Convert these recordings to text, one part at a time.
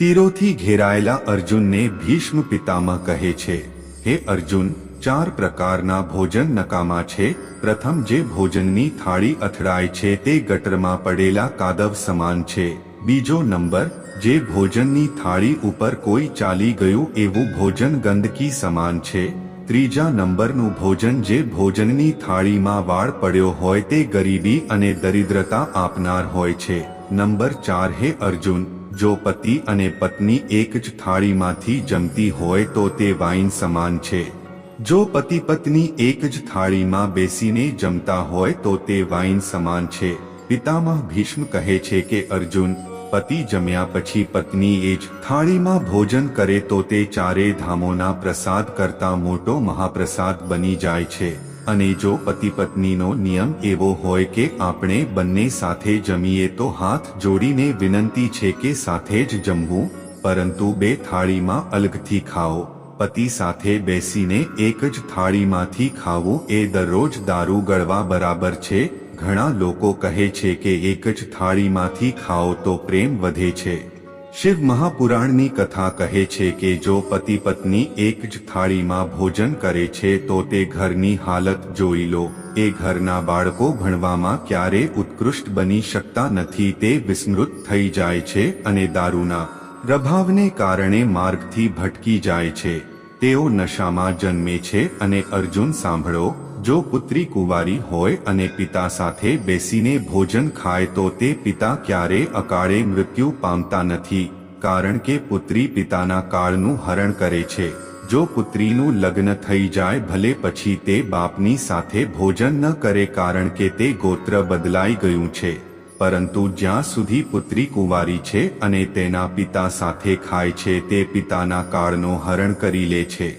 તીરોથી ઘેરાયેલા અર્જુનને ભીષ્મ પિતામહ કહે છે, હે અર્જુન, ચાર પ્રકારના ભોજન નકામા છે. પ્રથમ જે ભોજનની થાળી અથડાય છે તે ગટરમાં પડેલા કાદવ સમાન છે. બીજો નંબર, જે ભોજનની થાળી ઉપર કોઈ ચાલી ગયું એવું ભોજન ગંદકી સમાન છે. ત્રીજા નંબરનું ભોજન જે ભોજનની થાળીમાં વાળ પડ્યો હોય તે ગરીબી અને દરિદ્રતા આપનાર હોય છે. નંબર ચાર, હે અર્જુન જો પતિ અને પત્ની એક જ થાળીમાંથી જમતી હોય તો તે વાઈન સમાન છે. જો પતિ પત્ની એક જ થાળીમાં બેસીને જમતા હોય તો તે વાઈન સમાન છે. પિતામહ ભીષ્મ કહે છે કે, અર્જુન, પતિ જમ્યા પછી પત્ની એ જ થાળીમાં ભોજન કરે તો તે ચારે ધામોના પ્રસાદ કરતા મોટો મહાપ્રસાદ બની જાય છે. અને જો પતિ પત્નીનો નિયમ એવો હોય કે આપણે બંને સાથે જમીએ તો હાથ જોડીને વિનંતી છે કે સાથે જ જમવું, પરંતુ બે થાળીમાં અલગથી ખાઓ. પતિ સાથે બેસીને એક જ થાળીમાંથી ખાવું એ દરરોજ દારૂ ગળવા બરાબર છે. ઘણા લોકો કહે છે કે એક જ થાળીમાંથી ખાઓ તો પ્રેમ વધે છે. શિવ મહાપુરાણની કથા કહે છે કે જો પતિ પત્ની એક જ થાળીમાં ભોજન કરે છે તો તે ઘરની હાલત જોઈ લો. એ ઘરના બાળકો ભણવામાં ક્યારે ઉત્કૃષ્ટ બની શકતા નથી તે વિસ્મૃત થઈ જાય છે અને દારૂના પ્રભાવને કારણે માર્ગથી ભટકી જાય છે. તેઓ નશામાં જન્મે છે અને અર્જુન સાંભળો. જો પુત્રી કુંવારી હોય અને પિતા સાથે બેસીને ભોજન ખાય તો તે પિતા ક્યારે અકાળે મૃત્યુ પામતા નથી, કારણ કે પુત્રી પિતાના કાળનું હરણ કરે છે. જો પુત્રીનું લગ્ન થઈ જાય ભલે પછી તે બાપની સાથે ભોજન ન કરે કારણ કે તે ગોત્ર બદલાઈ ગયું છે. પરંતુ જ્યાં સુધી પુત્રી કુંવારી છે અને તેના પિતા સાથે ખાય છે તે પિતાના કાળનો હરણ કરી લે છે.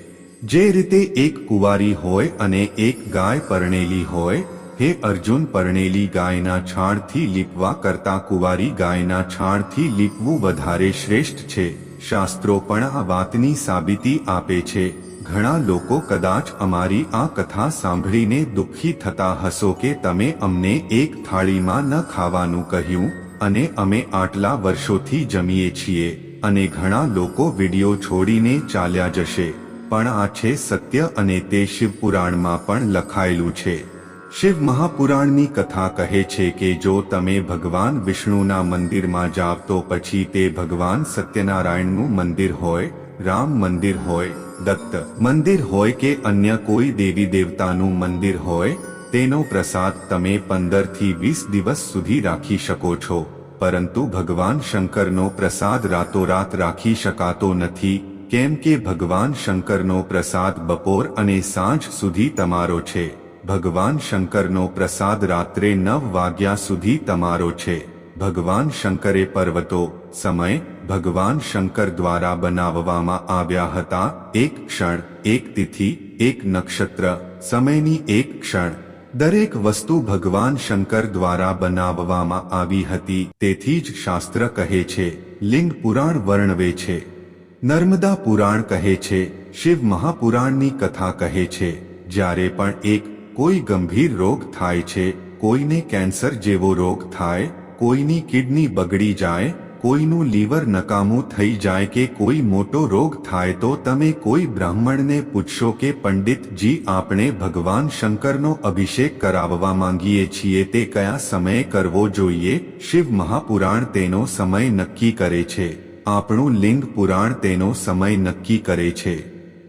જે રીતે એક કુંવારી હોય અને એક ગાય પરણેલી હોય, હે અર્જુન પરણેલી ગાયના છાણથી લીપવા કરતા કુંવારી ગાયના છાણથી લીપવું વધારે શ્રેષ્ઠ છે. શાસ્ત્રો પણ આ વાતની સાબિતી આપે છે. ઘણા લોકો કદાચ અમારી આ કથા સાંભળીને દુઃખી થતા હશો કે તમે અમને એક થાળીમાં ન ખાવાનું કહ્યું, અને અમે આટલા વર્ષોથી જમીએ છીએ, અને ઘણા લોકો વિડિયો છોડીને ચાલ્યા જશે. પણ આ છે સત્ય અને તે શિવ પુરાણમાં પણ લખાયેલું છે. શિવ મહાપુરાણની કથા કહે છે કે જો તમે ભગવાન વિષ્ણુના મંદિરમાં જાવ તો પછી તે ભગવાન સત્યનારાયણનું મંદિર હોય, રામ મંદિર હોય, દત્ત મંદિર હોય કે અન્ય કોઈ દેવી દેવતાનું મંદિર હોય, તેનો પ્રસાદ તમે પંદરથી વીસ દિવસ સુધી રાખી શકો છો. પરંતુ ભગવાન શંકરનો પ્રસાદ રાતોરાત રાખી શકાતો નથી. કેમ કે ભગવાન શંકરનો પ્રસાદ બપોર અને સાંજ સુધી તમારો છે. ભગવાન શંકરનો પ્રસાદ રાત્રે નવ વાગ્યા સુધી તમારો છે. ભગવાન શંકરે પર્વતો, સમય, ભગવાન શંકર દ્વારા બનાવવામાં આવ્યા હતા. એક ક્ષણ, એક તિથિ, એક નક્ષત્ર, સમયની એક ક્ષણ. દરેક વસ્તુ ભગવાન શંકર દ્વારા બનાવવામાં આવી હતી. તેથી જ શાસ્ત્ર કહે છે, લિંગ પુરાણ વર્ણવે છે. નર્મદા પુરાણ કહે છે, શિવ મહાપુરાણની કથા કહે છે, જ્યારે પણ એક કોઈ ગંભીર રોગ થાય છે, કોઈને કેન્સર જેવો રોગ થાય, કોઈની કિડની બગડી જાય, કોઈનું લીવર નકામું થઈ જાય કે કોઈ મોટો રોગ થાય તો તમે કોઈ બ્રાહ્મણને પૂછશો કે, પંડિતજી, આપણે ભગવાન શંકરનો અભિષેક કરાવવા માંગીએ છીએ, તે કયા સમયે કરવો જોઈએ? શિવ મહાપુરાણ તેનો સમય નક્કી કરે છે. આપણું લિંગ પુરાણ તેનો સમય નક્કી કરે છે.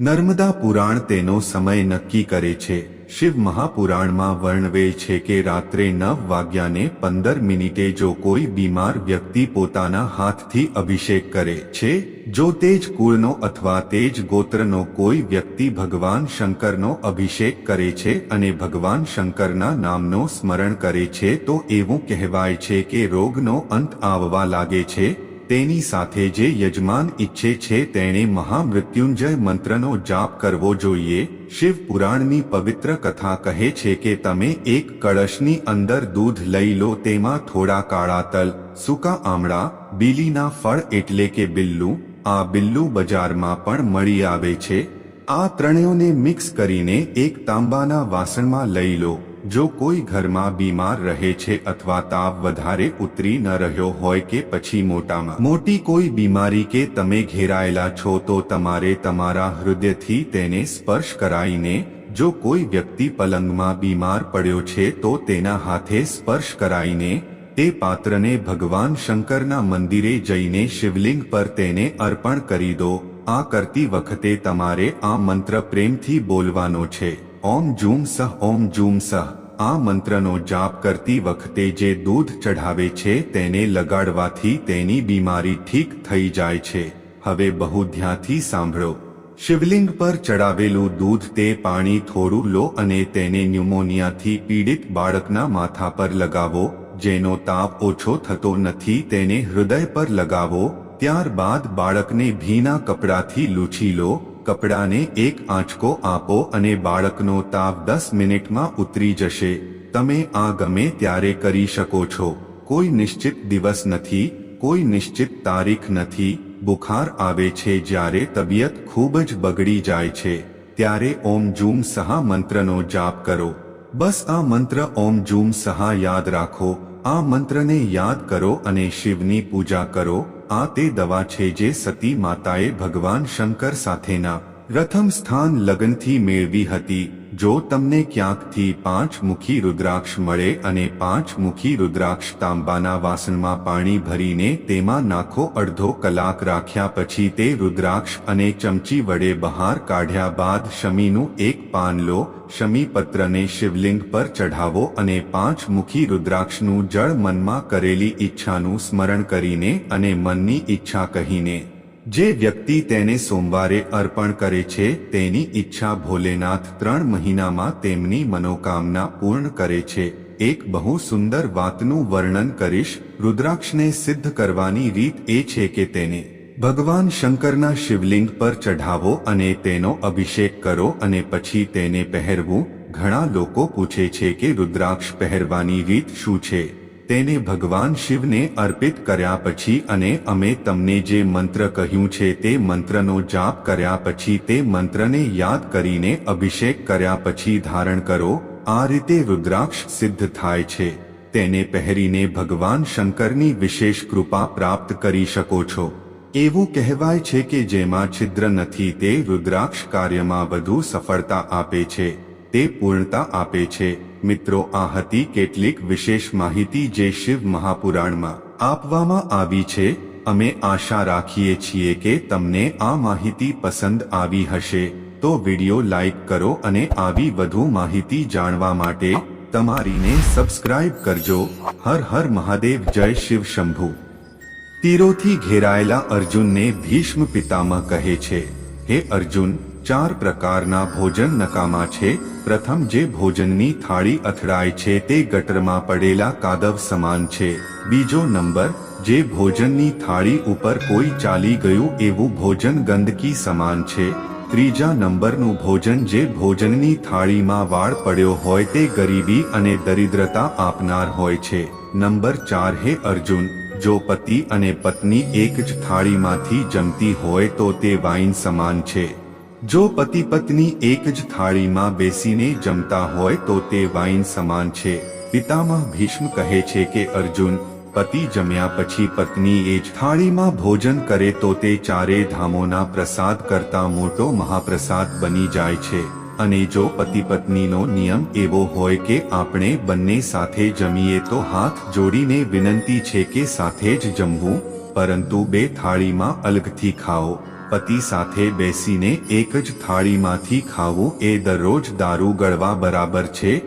નર્મદા પુરાણ તેનો સમય નક્કી કરે છે. શિવ મહાપુરાણમાં વર્ણવે છે કે રાત્રે નવ વાગ્યાને પંદર મિનિટે જો કોઈ બીમાર વ્યક્તિ પોતાના હાથથી અભિષેક કરે છે, જો તેજ કુળનો અથવા તેજ ગોત્રનો કોઈ વ્યક્તિ ભગવાન શંકરનો અભિષેક કરે છે અને ભગવાન શંકરના નામનો સ્મરણ કરે છે, તો એવું કહેવાય છે કે રોગનો અંત આવવા લાગે છે. તેની સાથે જે યજમાન ઈચ્છે છે તેણે મહામૃત્યુંજય મંત્રનો જાપ કરવો જોઈએ. શિવ પુરાણની પવિત્ર કથા કહે છે કે તમે એક કળશની અંદર દૂધ લઈ લો, તેમાં થોડા કાળા તલ, સૂકા આમળા, બીલીના ફળ એટલે કે બિલ્લુ. આ બિલ્લુ બજારમાં પણ મળી આવે છે. આ ત્રણેયોને મિક્સ કરીને એક તાંબાના વાસણમાં લઈ લો. જો કોઈ ઘરમાં બીમાર રહે છે અથવા તાવ વધારે ઉતરી ન રહ્યો હોય કે પછી મોટામાં મોટી કોઈ બીમારી કે તમે ઘેરાયેલા છો તો તમારે તમારા હૃદયથી તેને સ્પર્શ કરાઈને જો કોઈ વ્યક્તિ પલંગમાં બીમાર પડ્યો છે તો તેના હાથે સ્પર્શ કરાઈને તે પાત્રને ભગવાન શંકરના મંદિરે જઈને શિવલિંગ પર તેને અર્પણ કરી દો. આ કરતી વખતે તમારે આ મંત્ર પ્રેમથી બોલવાનો છે. ઓમ જૂમ સહ, ઓમ જૂમ સહ. આ મંત્રનો જાપ કરતી વખતે જે દૂધ ચઢાવે છે તેને લગાડવાથી તેની બીમારી ઠીક થઈ જાય છે. હવે બહુ ધ્યાનથી સાંભળો. શિવલિંગ પર ચડાવેલું દૂધ તે પાણી થોડું લો અને તેને ન્યુમોનિયાથી પીડિત બાળકના માથા પર લગાવો. જેનો તાપ ઓછો થતો નથી તેને હૃદય પર લગાવો. ત્યારબાદ બાળકને ભીના કપડાથી લૂછી લો. કપડાને એક આંચકો આપો અને બાળકનો તાવ દસ મિનિટમાં ઉતરી જશે. તમે આ ગમે ત્યારે કરી શકો છો. કોઈ નિશ્ચિત દિવસ નથી, કોઈ નિશ્ચિત તારીખ નથી. બુખાર આવે છે જ્યારે તબિયત ખૂબ જ બગડી જાય છે. ત્યારે ઓમ જૂમ સહા મંત્રનો જાપ કરો. બસ આ મંત્ર ઓમ જૂમ સહા યાદ રાખો. આ મંત્રને યાદ કરો અને શિવની પૂજા કરો. આ તે દવા છે જે સતી માતાએ ભગવાન શંકર સાથેના પ્રથમ સ્થાન લગ્નથી મેળવી હતી. જો તમને ક્યાંકથી પાંચ મુખી રુદ્રાક્ષ મળે અને પાંચ મુખી રુદ્રાક્ષ તાંબાના વાસણમાં પાણી ભરીને તેમાં નાખો અડધો કલાક રાખ્યા પછી તે રુદ્રાક્ષ અને ચમચી વડે બહાર કાઢ્યા બાદ શમીનું એક પાન લો શમી પત્રને શિવલિંગ પર ચઢાવો અને પાંચ મુખી રુદ્રાક્ષનું જળ મનમાં કરેલી ઈચ્છાનું સ્મરણ કરીને અને મનની ઈચ્છા કહીને જે વ્યક્તિ તેને સોમવારે અર્પણ કરે છે, તેની ઈચ્છા ભોલેનાથ ત્રણ મહિનામાં તેમની મનોકામના પૂર્ણ કરે છે. એક બહુ સુંદર વાતનું વર્ણન કરીશ, રુદ્રાક્ષને સિદ્ધ કરવાની રીત એ છે કે તેને ભગવાન શંકરના શિવલિંગ પર ચઢાવો અને તેનો અભિષેક કરો અને પછી તેને પહેરવું. ઘણા લોકો પૂછે છે કે રુદ્રાક્ષ પહેરવાની રીત શું છે? તેને ભગવાન શિવને અર્પિત કર્યા પછી અને અમે તમને જે મંત્ર કહ્યું છે તે મંત્રનો જાપ કર્યા પછી તે મંત્રને યાદ કરીને અભિષેક કર્યા પછી ધારણ કરો, આ રીતે રુદ્રાક્ષ સિદ્ધ થાય છે. તેને પહેરીને ભગવાન શંકરની વિશેષ કૃપા પ્રાપ્ત કરી શકો છો. એવું કહેવાય છે કે જેમાં છિદ્ર નથી તે રુદ્રાક્ષ કાર્યમાં વધુ સફળતા આપે છે. તે પૂર્ણતા આપે છે. મિત્રો, આ હતી કેટલીક વિશેષ માહિતી જે શિવ મહાપુરાણમાં આપવામાં આવી છે. અમે આશા રાખીએ છીએ કે તમને આ માહિતી પસંદ આવી હશે. તો વિડિયો લાઈક કરો અને આવી વધુ માહિતી જાણવા માટે તમારીને સબસ્ક્રાઇબ કરજો. હર હર મહાદેવ, જય શિવ શંભુ. તીરોથી ઘેરાયેલા અર્જુનને ભીષ્મ પિતામહ કહે છે, હે અર્જુન, ચાર પ્રકારના ભોજન નકામા છે. પ્રથમ જે ભોજનની થાળી અથડાય છે તે ગટરમાં પડેલા કાદવ સમાન છે. બીજો નંબર, જે ભોજનની થાળી ઉપર કોઈ ચાલી ગયું એવું ભોજન ગંદકી સમાન છે. ત્રીજા નંબરનું ભોજન જે ભોજનની થાળીમાં વાળ પડ્યો હોય તે ગરીબી અને દરિદ્રતા આપનાર હોય છે. નંબર ચાર, હે અર્જુન, જો પતિ અને પત્ની એક જ થાળીમાંથી જમતી હોય તો તે વાઇન સમાન છે. જો પતિ પત્ની એક જ થાળીમાં બેસીને જમતા હોય તો તે વાઇન સમાન છે. પિતામહ ભીષ્મ કહે છે કે, અર્જુન, પતિ જમ્યા પછી પત્ની એ જ થાળીમાં ભોજન કરે તો તે ચારે ધામોના પ્રસાદ કરતા મોટો મહાપ્રસાદ બની જાય છે. અને જો પતિ પત્નીનો નિયમ એવો હોય કે આપણે બંને સાથે જમીએ તો હાથ જોડીને વિનંતી છે કે સાથે જ જમવું, પરંતુ બે થાળીમાં અલગથી ખાઓ. પતિ સાથે બેસીને એક જ થાળીમાંથી ખાવું એ દરરોજ દારૂ ગળવા બરાબર છે?